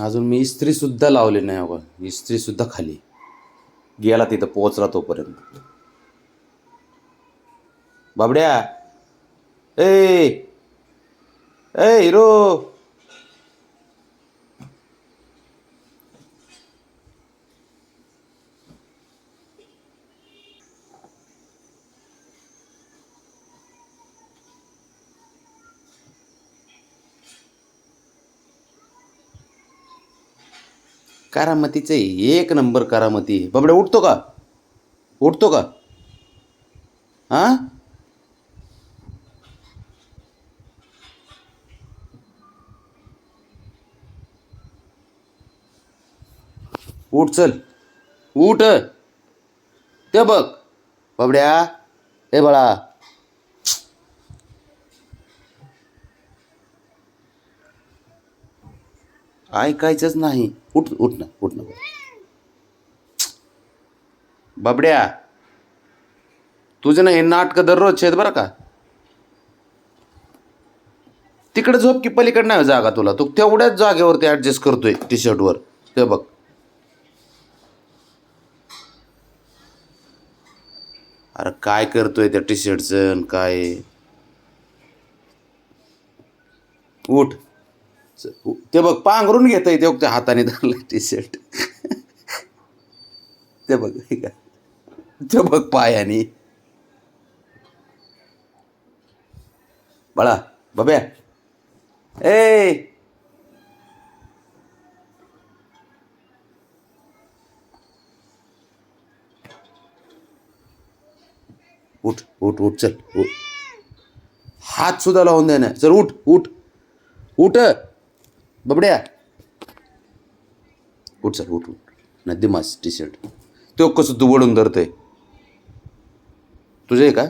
अजून मी इस्त्री सुद्धा लावली नाही अगं. इस्त्री सुद्धा खाली. गेला तिथं पोहोचला तोपर्यंत. बाबड्या! ए! ए हिरो! करामतीचे एक नंबर करामती. आहे. बाबड्या उठतो का? उठतो का? हां? उठ चल. उठ. ते बघ. बाबड्या ए बाळा. ऐकायचंच नाही. उठ उठ ना उठ ना. बाबड्या तुझं ना हे नाटकं दररोज आहेत बरं का. तिकडे झोप की पलीकडे नाही जागा तुला. तू तेवढ्याच जागेवरती ॲडजस्ट करतोय टी शर्टवर ते बघ. अरे काय करतोय त्या टी शर्टचं काय? उठ. ते बघ पांघरून घेता येते त्या हाताने धरलं टी शर्ट ते बघ का ते बघ पायाने. बाळा बब्या. ए! उठ उठ उठ चल उठ. हात सुद्धा लावून द्या ना. चल उठ उठ. उठ. बबड्या. उठ सर उठ उठ. नदी मास टी शर्ट तो कसं तू वळून धरतोय? तुझं आहे का?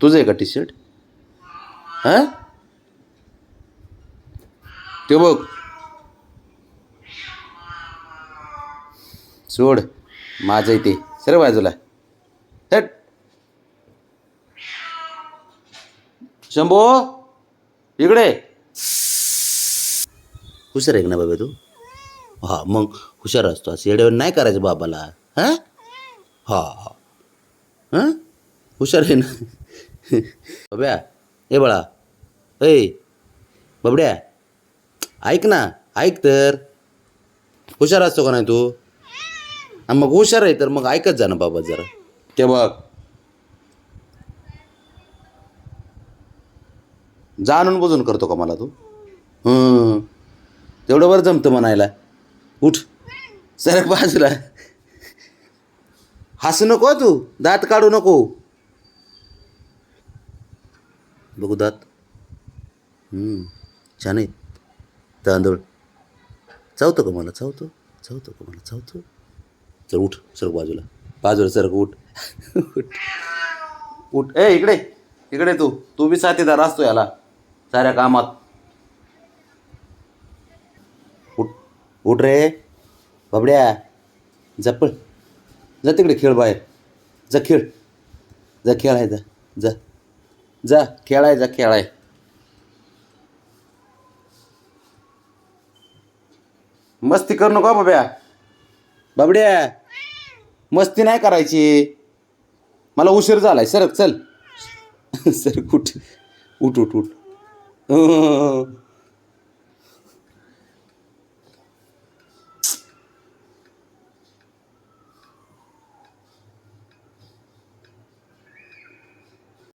तुझं आहे का टी शर्ट हां? ते बघ. सोड. माझं आहे ते. सर बाजूला. हट. शंभो इकडे. हुशार आहे ना बाबा तू? हा मग हुशार असतो. असं येड्यावर नाही करायचं बाबाला. हां? हा हा. हां? हुशार आहे ना? बाब्या ए बाळा. ए बाबड्या. ऐक ना ऐक तर. हुशार असतो का नाही तू? आणि मग हुशार आहे तर मग ऐकत जा ना बाबा जरा. ते बघ. जाणून बुजून करतो का मला तू? हं. तेवढं बरं जमतं म्हणायला. उठ. सरक बाजूला. हसू नको तू. दात काढू नको. बघू दात. छान आहे तांदूळ. चावतो का मला? चावतो. चावतो का मला? चावतो. चल उठ. सरक बाजूला. बाजूला सरक उठ. उठ. उठ. ए इकडे. इकडे तू. तू बी साथीदार असतो याला. साऱ्या कामात. उठ रे. बाबड्या. जपळ जा तिकडे खेळ बाहेर. जा खेळ. जा खेळाय जा. जा. जा खेळाय जा खेळाय. मस्ती करू नका बाब्या बाबड्या मस्ती नाही करायची. मला उशीर झालाय. सरक चल. सर कुठ उठ उठ उठ.